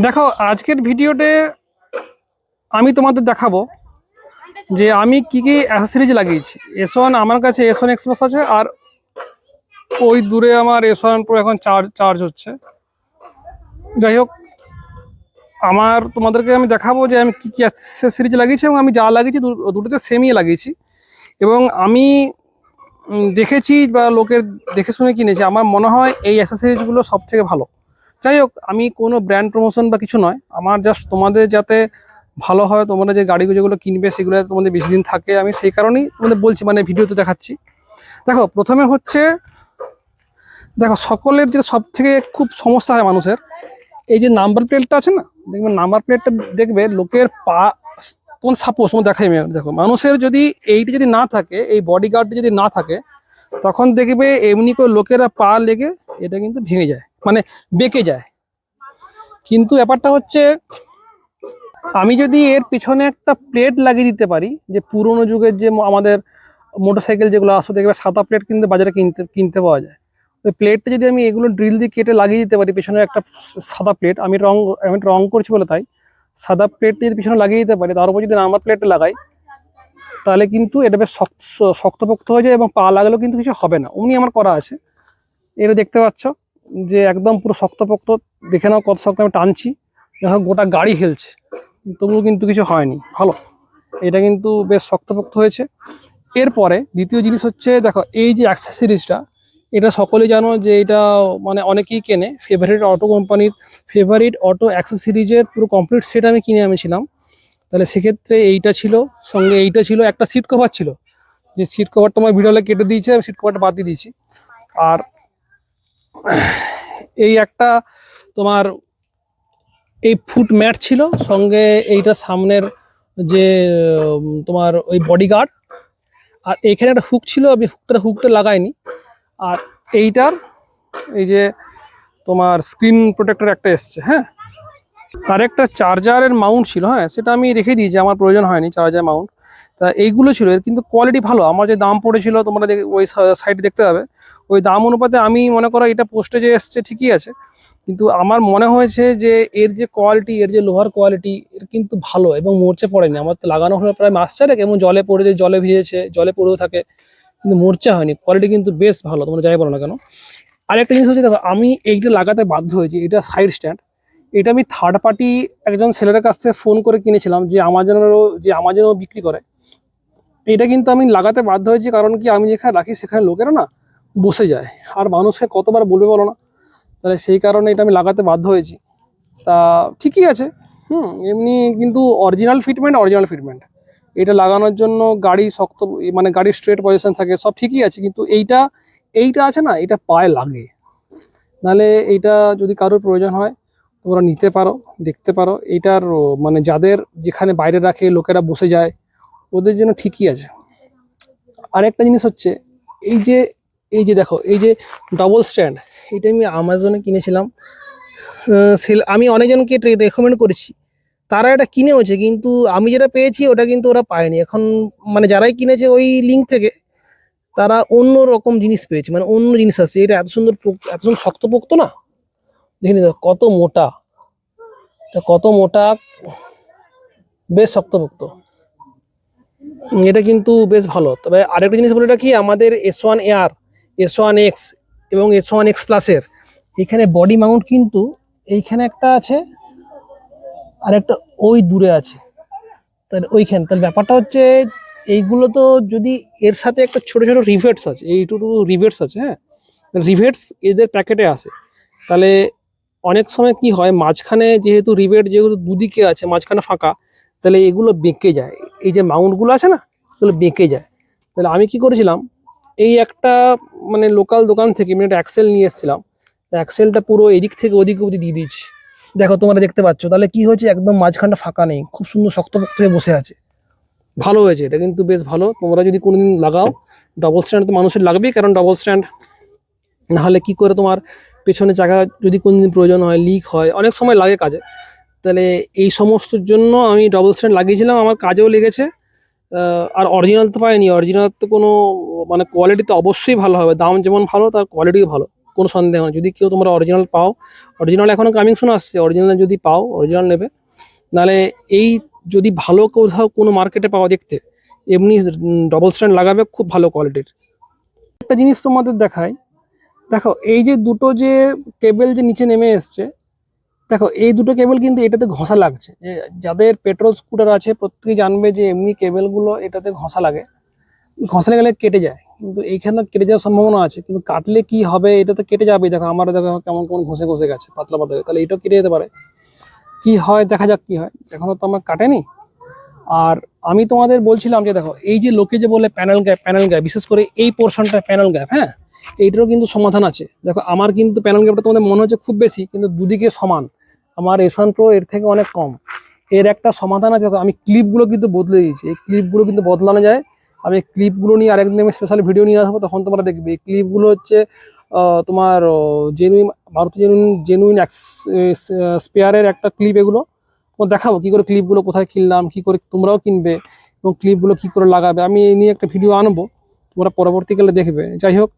দেখো, আজকের ভিডিওতে আমি তোমাদের দেখাবো যে আমি কি কি অ্যাসেসরিজ লাগিয়েছি। এস আমার কাছে এস ওয়ান এক্সপ্রেস আছে আর ওই দূরে আমার এস ওয়ান প্রো এখন চার্জ চার্জ হচ্ছে। যাই হোক, আমার তোমাদেরকে আমি দেখাবো যে আমি কি কি অ্যাসেসরিজ লাগিয়েছি এবং আমি যা লাগিয়েছি দুটোতে সেমই লাগিয়েছি। এবং আমি দেখেছি বা লোকের দেখে শুনে কিনেছি, আমার মনে হয় এই অ্যাসেসরিজগুলো সব থেকে ভালো। যাই হোক, আমি কোনো ব্র্যান্ড প্রমোশন বা কিছু নয়। আমার জাস্ট তোমাদের যাতে ভালো হয় তোমরা যে গাড়িগুলো, যেগুলো কিনবে, সেগুলো তোমাদের বেশি দিন থাকে। আমি সেই কারণেই তোমাদের বলছি মানে ভিডিওতে দেখাচ্ছি। দেখো, প্রথমে হচ্ছে, দেখো, সকলের যে সব থেকে খুব সমস্যা হয় মানুষের, এই যে নাম্বার প্লেটটা আছে না, দেখবে নাম্বার প্লেটটা দেখবে, লোকের পা তোমার সাপোজ তোমার দেখাই দেখো, মানুষের যদি এইটা যদি না থাকে, এই বডি গার্ডটা যদি না থাকে, তখন দেখবে এমনি করে লোকেরা পা লেগে এটা কিন্তু ভেঙে যায়। মানে বেঁকে যায়। কিন্তু ব্যাপারটা হচ্ছে, আমি যদি এর পিছনে একটা প্লেট লাগিয়ে দিতে পারি, যে পুরোনো যুগের যে আমাদের মোটরসাইকেল যেগুলো আসতো দেখবে সাদা প্লেট কিন্তু বাজারে কিনতে কিনতে পাওয়া যায়। ওই প্লেটটা যদি আমি এগুলো ড্রিল দিয়ে কেটে লাগিয়ে দিতে পারি, পিছনে একটা সাদা প্লেট আমি রং আমি রং করছি বলে তাই, সাদা প্লেটটা যদি পিছনে লাগিয়ে দিতে পারি, তার উপর যদি নাম্বার প্লেটটা লাগাই, তাহলে কিন্তু এটা বেশ শক্ত, শক্তপোক্ত হয়ে যায় এবং পা লাগলেও কিন্তু কিছু হবে না। অমনি আমার করা আছে। এটা দেখতে পাচ্ছ। যে একদম পুরো শক্তপোক্ত, দেখে নাও কত শক্ত, আমি টানছি। দেখো, গোটা গাড়ি হেলছে। তবুও কিন্তু কিছু হয়নি। ভালো। এটা কিন্তু বেশ শক্তপোক্ত হয়েছে। এরপরে দ্বিতীয় জিনিস হচ্ছে, দেখো, এই যে অ্যাক্সেসরিজটা এটা সকলে জানো যে এটা মানে অনেকেই কেনে। ফেভারিট অটো কোম্পানির ফেভারিট অটো অ্যাক্সেসরিজের পুরো কমপ্লিট সেট আমি কিনে আনেছিলাম তাহলে সেক্ষেত্রে এইটা ছিল, সঙ্গে এইটা ছিল, একটা সিট কভার ছিল। যে সিট কভারটা আমার ভিডিওলে কেটে দিয়েছে, আমি সিট কভারটা বাদ দিয়ে দিয়েছি। আর এই একটা তোমার এই ফুট ম্যাট ছিল, সঙ্গে এইটা সামনের যে তোমার ওই বডিগার্ড আর এইখানে একটা হুক ছিল, আমি হুকটা হুকটা লাগাইনি। আর এইটার এই যে তোমার স্ক্রিন প্রোটেক্টর একটা এসছে হ্যাঁ? আর একটা চার্জারের মাউন্ট ছিল হ্যাঁ? সেটা আমি রেখে দিয়েছি, আমার প্রয়োজন হয়নি চার্জার মাউন্ট তা এইগুলো ছিল। এর কিন্তু কোয়ালিটি ভালো। আমার যে দাম পড়েছিল তোমরা ওই সাইডে দেখতে পাবে। ওই দাম অনুপাতে আমি মনে করো এটা পোস্টে যে এসছে, ঠিকই আছে। কিন্তু আমার মনে হয়েছে যে এর যে কোয়ালিটি এর যে লোহার কোয়ালিটি এর কিন্তু ভালো এবং মরচে পড়েনি। আমার তো লাগানো হলো প্রায় মাস চারেক এবং জলে পড়ে যে জলে ভিজেছে, জলে পড়েও থাকে, কিন্তু মরচে হয়নি। কোয়ালিটি কিন্তু বেশ ভালো, তোমরা যাই বলো না কেন। আরেকটা জিনিস হচ্ছে দেখো, আমি এইটা লাগাতে বাধ্য হয়েছি, এটা সাইড স্ট্যান্ড এটা আমি থার্ড পার্টি একজন ছেলের কাছ থেকে ফোন করে কিনেছিলাম যে আমাজনেরও, যে আমাজনেও বিক্রি করে। এটা কিন্তু আমি লাগাতে বাধ্য হয়েছি কারণ কি আমি যেখানে রাখি সেখানে লোকেরা না বসে যায়। আর মানুষকে কতবার বলবে বলো না? তাহলে সেই কারণে এটা আমি লাগাতে বাধ্য হয়েছি। তা ঠিকই আছে। হুম, এমনি কিন্তু অরিজিনাল ফিটমেন্ট অরিজিনাল ফিটমেন্ট এটা লাগানোর জন্য গাড়ি শক্ত মানে গাড়ির স্ট্রেট পজিশন থাকে, সব ঠিকই আছে। কিন্তু এইটা এইটা আছে না, এটা পায়ে লাগে। নালে এইটা যদি কারোর প্রয়োজন হয় তোমরা নিতে পারো, দেখতে পারো। এটার মানে যাদের যেখানে বাইরে রাখে, লোকেরা বসে যায়, ওদের জন্য ঠিকই আছে। আরেকটা জিনিস হচ্ছে, এই যে এই যে দেখো, এই যে ডবল স্ট্যান্ড এটা আমি আমাজনে কিনেছিলাম। সেল- আমি অনেকজনকে রেকমেন্ড করেছি। তারা এটা কিনেওছে, কিন্তু আমি যেটা পেয়েছি, ওটা কিন্তু ওরা পায়নি। এখন মানে যারাই কিনেছে ওই লিঙ্ক থেকে, তারা অন্য রকম জিনিস পেয়েছে মানে অন্য জিনিস আসছে। এটা এত সুন্দর এত সুন্দর শক্তপোক্ত না? দেখে নিতে কত মোটা। কত মোটা, বেশ শক্তপোক্ত। এটা কিন্তু বেশ ভালো। তবে আরেকটা জিনিস বলে রাখি, আমাদের S one air S one X এবং এস ওয়ান এক্স প্লাসের এখানে বডি মাউন্ট কিন্তু এইখানে একটা আছে, আর একটা ওই দূরে আছে। তাহলে ওইখানে, তাহলে ব্যাপারটা হচ্ছে এইগুলো তো যদি এর সাথে একটা ছোট ছোট রিভেটস আছে এইটুকু রিভেটস আছে হ্যাঁ? রিভেটস এদের প্যাকেটে আছে তাহলে অনেক সময় কি হয়, মাঝখানে যেহেতু রিবেট যেহেতু দুদিকে আছে, মাঝখানে ফাঁকা, তাহলে এগুলো বেঁকে যায়। এই যে মাউন্টগুলো আছে না, এগুলো বেঁকে যায়। তাহলে আমি কি করেছিলাম, এই একটা মানে লোকাল দোকান থেকে আমি একটা অ্যাক্সেল নিয়ে এসেছিলাম। অ্যাক্সেলটা পুরো এদিক থেকে ওদিক অবধি দিয়ে দিয়েছি। দেখো তোমরা দেখতে পাচ্ছ, তাহলে কি হয়েছে, একদম মাঝখানটা ফাঁকা নেই, খুব সুন্দর শক্তপোক্ত হয়ে বসে আছে। ভালো হয়েছে, এটা কিন্তু বেশ ভালো। তোমরা যদি কোনোদিন লাগাও ডবল স্ট্যান্ড তো মানুষের লাগবেই, কারণ ডবল স্ট্যান্ড নাহলে কি করে তোমার পেছনে চাকা যদি কোনোদিন প্রয়োজন হয় লিক হয়, অনেক সময় লাগে কাজে। তাহলে এই সমস্তর জন্য আমি ডবল স্ট্যান্ড লাগিয়েছিলাম, আমার কাজেও লেগেছে। আর অরিজিনাল তো পাইনি অরিজিনাল তো কোনো মানে কোয়ালিটি তো অবশ্যই ভালো হবে। দাম যেমন ভালো, তার কোয়ালিটিও ভালো, কোনো সন্দেহ নেই। যদি কেউ তোমরা অরিজিনাল পাও অরিজিনাল এখনও কামিং শুনে আসছে অরিজিনাল যদি পাও অরিজিনাল নেবে। নাহলে এই যদি ভালো কোথাও কোনো মার্কেটে পাওয়া দেখতে, এমনি ডবল স্ট্যান্ড লাগাবে, খুব ভালো কোয়ালিটির একটা জিনিস তোমাদের দেখাই দেখো, এই যে দুটো যে কেবেল যে নিচে নেমে এসছে, দেখো, এই দুটো কেবেল কিন্তু এটাতে ঘষা লাগছে। যে যাদের পেট্রোল স্কুটার আছে, প্রত্যেকেই জানবে যে এমনি কেবেলগুলো এটাতে ঘষা লাগে। ঘষা গেলে কেটে যায়, কিন্তু এইখানে কেটে যাওয়ার সম্ভাবনা আছে। কিন্তু কাটলে কি হবে, এটা তো কেটে যাবে দেখো, আমার দেখো কেমন কেমন ঘষে ঘষে গেছে, পাতলা পাতলা তাহলে এটাও কেটে যেতে পারে। কি হয়, দেখা যাক কি হয়। এখনও তো আমার কাটেনি। আর আমি তোমাদের বলছিলাম যে, দেখো, এই যে লোকে যে বলে প্যানেল গ্যাপ প্যানেল গ্যাপ বিশেষ করে এই পোর্শনটা প্যানেল গ্যাপ হ্যাঁ? এইটারও কিন্তু সমাধান আছে। দেখো, আমার কিন্তু প্যানেল গ্যাপটা তোমাদের মনে হচ্ছে খুব বেশি, কিন্তু দুদিকে সমান। আমার এসান প্রো এর থেকে অনেক কম। এর একটা সমাধান আছে, দেখো, আমি ক্লিপগুলো কিন্তু বদলে দিয়েছি। এই ক্লিপগুলো কিন্তু বদলানো যায়। আমি ক্লিপগুলো নিয়ে আরেকদিন আমি স্পেশাল ভিডিও নিয়ে আসব, তখন তোমরা দেখবে। এই ক্লিপগুলো হচ্ছে তোমার জেনুইন মারুতি জেনুইন জেনুইন স্পেয়ারের একটা ক্লিপ এগুলো। তোমার দেখাবো কী করে ক্লিপগুলো কোথায় কিনলাম, কি করে তোমরাও কিনবে এবং ক্লিপগুলো কী করে লাগাবে। আমি এই নিয়ে একটা ভিডিও আনব, তোমরা পরবর্তীকালে দেখবে। যাই হোক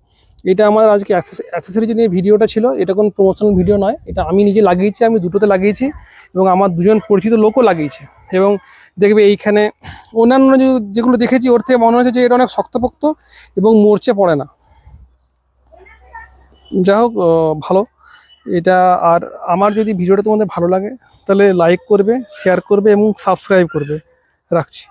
এটা আমার আজকে অ্যাক্সেসরিজ নিয়ে ভিডিওটা ছিল, এটা কোনো প্রমোশনাল ভিডিও নয়। এটা আমি নিজে লাগিয়েছি, আমি দুটোতে লাগিয়েছি এবং আমার দুজন পরিচিত লোকও লাগিয়েছে। এবং দেখবে এইখানে অন্যান্য যেগুলো দেখেছি, ওর থেকে মনে হচ্ছে যে এটা অনেক শক্তপোক্ত এবং মরচে পড়ে না। যাই হোক ভালো। এটা আর আমার যদি ভিডিওটা তোমাদের ভালো লাগে, তাহলে লাইক করবে শেয়ার করবে এবং সাবস্ক্রাইব করবে। রাখছি।